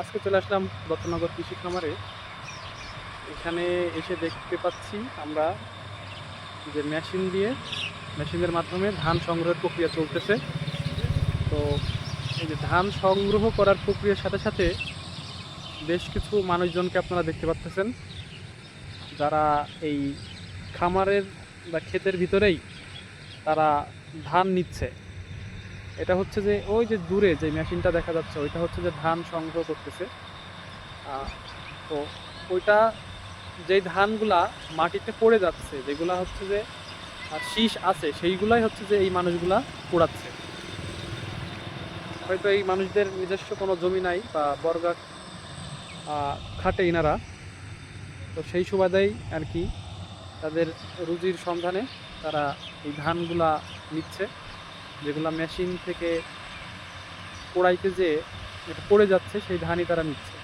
আজকে চলে আসলাম দত্তনগর কৃষি খামারে। এখানে এসে দেখতে পাচ্ছি আমরা যে মেশিন দিয়ে, মেশিনের মাধ্যমে ধান সংগ্রহের প্রক্রিয়া চলতেছে। তো এই যে ধান সংগ্রহ করার প্রক্রিয়ার সাথে সাথে বেশ কিছু মানুষজনকে আপনারা দেখতে পাচ্ছেন। যারা এই খামারের বা ক্ষেতের ভিতরেই তারা ধান নিচ্ছে। এটা হচ্ছে যে ওই যে দূরে যে মেশিনটা দেখা যাচ্ছে, ওইটা হচ্ছে যে ধান সংগ্রহ করতেছে। তো ওইটা যেই ধানগুলা মাটিতে পড়ে যাচ্ছে, যেগুলা হচ্ছে যে শীষ আছে, সেইগুলাই হচ্ছে যে এই মানুষগুলা পোড়াচ্ছে। হয়তো এই মানুষদের নিজস্ব কোনো জমি নাই বা বর্গা খাটে ইনারা। তো সেই সুবাদেই আর কি তাদের রুজির সন্ধানে তারা এই ধানগুলা নিচ্ছে। যেগুলো মেশিন থেকে কোড়াইতে যে এটা পড়ে যাচ্ছে সেই ধানই তারা নিচ্ছে।